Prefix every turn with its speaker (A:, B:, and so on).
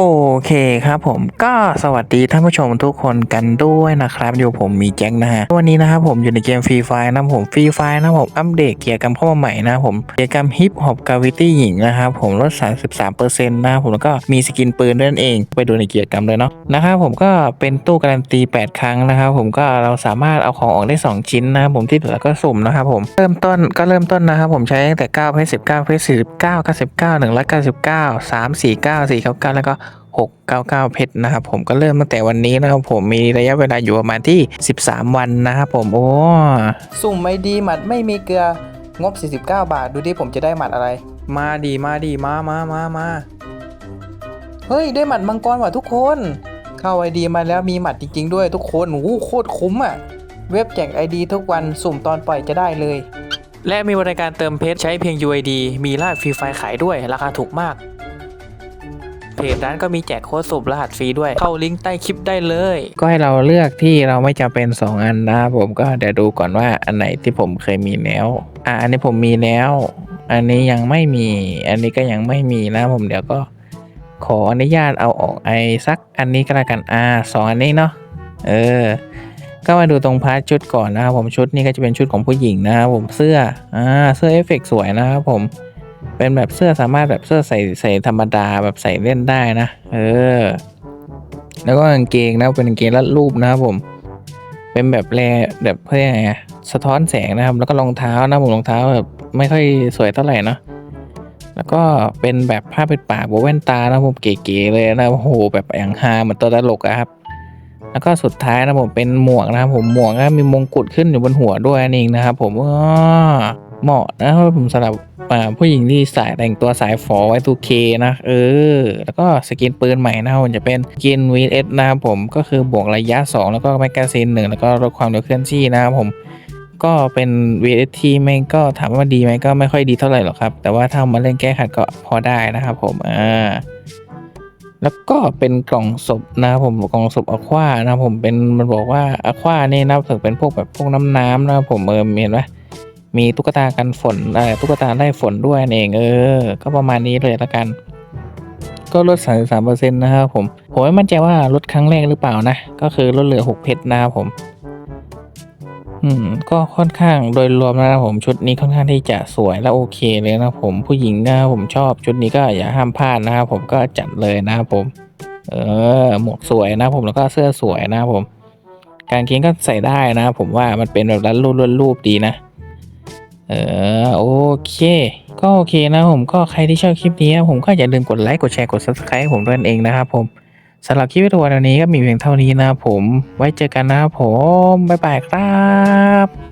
A: โอเคครับผมก็สวัสดีท่านผู้ชมทุกคนกันด้วยนะครับ อยู่ผมมีแจ็คนะฮะวันนี้นะครับผมอยู่ในเกมฟรีไฟนะผมฟรีไฟนะผมอัปเดตเกียร์กรรมเข้ามาใหม่นะผมเกียร์กรรมฮิปฮอปกาวิตี้หญิงนะครับผมลด 33%นะครับผมแล้วก็มีสกินปืนด้วยนั่นเอง ไปดูในเกียร์กรรมเลยเนาะนะครับผมก็เป็นตู้การันตี 8 ครั้งนะครับผมก็เราสามารถเอาของออกได้ 2 ชิ้นนะครับผมที่เหลือก็สุ่มนะครับผมเริ่มต้นก็เริ่มต้นนะครับผมใช้ตั้งแต่9เพชร19เพชร49 99 199 349 499แล้วก็ 699 เพชรนะครับผมก็เริ่มตั้งแต่วันนี้นะครับผมมีระยะเวลาอยู่ประมาณที่ 13 วันนะครับผมโอ้
B: สุ่มไม่ดีหมัดไม่มีเกลืองบ 49 บาท ดูดิผมจะได้หมัดอะไร มาดีมาดีมามามามาเฮ้ย ได้หมัดมังกรว่ะทุกคน เข้าไอดีมาแล้วมีหมัดจริง ๆ ด้วยทุกคนโอ้โหโคตรคุ้มอะ เว็บแจกไอดีทุกวันสุ่มตอนปล่อยจะได้เลย
A: และมีบริการเติมเพชรใช้เพียง UID มีรหัสฟรีไฟขายด้วยราคาถูกมาก เพจร้านก็มีแจกโค้ดสุ่มรหัสฟรีด้วย เข้าลิงก์ใต้คลิปได้เลย ก็ให้เราเลือกที่เราไม่จำเป็น 2 อันนะผมก็เดี๋ยวดูก่อนว่าอันไหนที่ผมเคยมีแล้ว อะอันนี้ผมมีแล้ว อันนี้ยังไม่มี อันนี้ก็ยังไม่มีนะผมเดี๋ยวก็ขออนุญาตเอาออกไอสักอันนี้ก็แล้วกันอ่าสองอันนี้เนาะเออ ก็มาดูตรงพาร์ทชุดก่อนนะครับผมชุดนี้ก็จะเป็นชุดของผู้หญิงนะครับผมเสื้ออ่าเสื้อเอฟเฟกต์สวยนะครับผม เป็นแบบเสื้อสามารถแบบเสื้อใส่ใส่ธรรมดาแบบใส่เล่นได้นะ เออ แล้วก็กางเกงนะเป็นกางเกงรัดรูปนะครับผม เป็นแบบแรแบบเพื่อไงสะท้อนแสงนะครับ แล้วก็รองเท้านะผมรองเท้าแบบไม่ค่อยสวยเท่าไหร่เนาะแล้วก็เป็นแบบผ้าปิดปากโบว์แว่นตานะผมเก๋ๆเลยนะโอ้โหแบบอย่างฮาเหมือนตัวตลกอะครับ แล้วก็สุดท้ายนะผมเป็นหมวกนะครับผมหมวกก็มีมงกุฎขึ้นอยู่บนหัวด้วยนั่นเองนะครับผมอ้อ เหมาะนะครับผมสำหรับผู้หญิงที่สายแต่งตัวสายฝอไว้ทูเคนะเออ แล้วก็สกินปืนใหม่นะครับผมจะเป็นสกิน VS นะครับผมก็คือบวกระยะ 2 แล้วก็แมกกาซีนหนึ่งแล้วก็ลดความเร็วเคลื่อนที่นะครับผมก็เป็น VS ที่แม่งก็ถามว่าดีไหมก็ไม่ค่อยดีเท่าไหร่หรอกครับ แต่ว่าถ้ามาเล่นแก้ขัดก็พอได้นะครับผมอ่าแล้วก็เป็นกล่องศพนะครับผมกล่องศพอควานะครับผมเป็นมันบอกว่าอควานี่นะถึงเป็นพวกแบบพวกน้ำน้ำนะครับผมเออเห็นไหม มีตุ๊กตากันฝนตุ๊กตาไล่ฝนด้วยนั่นเองเออ ก็ประมาณนี้เลยละกัน ก็ลด 33%นะครับผม ผมไม่มั่นใจว่าลดครั้งแรกหรือเปล่านะ ก็คือลดเหลือ 6 เพชรนะครับผม อืม ก็ค่อนข้างโดยรวมนะครับผมชุดนี้ค่อนข้างที่จะสวยและโอเคเลยนะครับผมผู้หญิงนะครับผมชอบชุดนี้ก็อย่าห้ามพลาดนะครับผมก็จัดเลยนะครับผม เออ หมวกสวยนะครับผมแล้วก็เสื้อสวยนะครับผม กางเกงก็ใส่ได้นะครับผมว่ามันเป็นแบบรัดรูปรัดรูปดีนะ เออโอเค ก็โอเคนะผมก็ใครที่ชอบคลิปนี้ผมก็อย่าลืมกดไลค์กดแชร์กด subscribe ให้ผมด้วยกันเองนะครับผมสำหรับคลิปวิดีโอวันนี้ก็มีเพียงเท่านี้นะผมไว้เจอกันนะครับผม บ๊ายบายครับ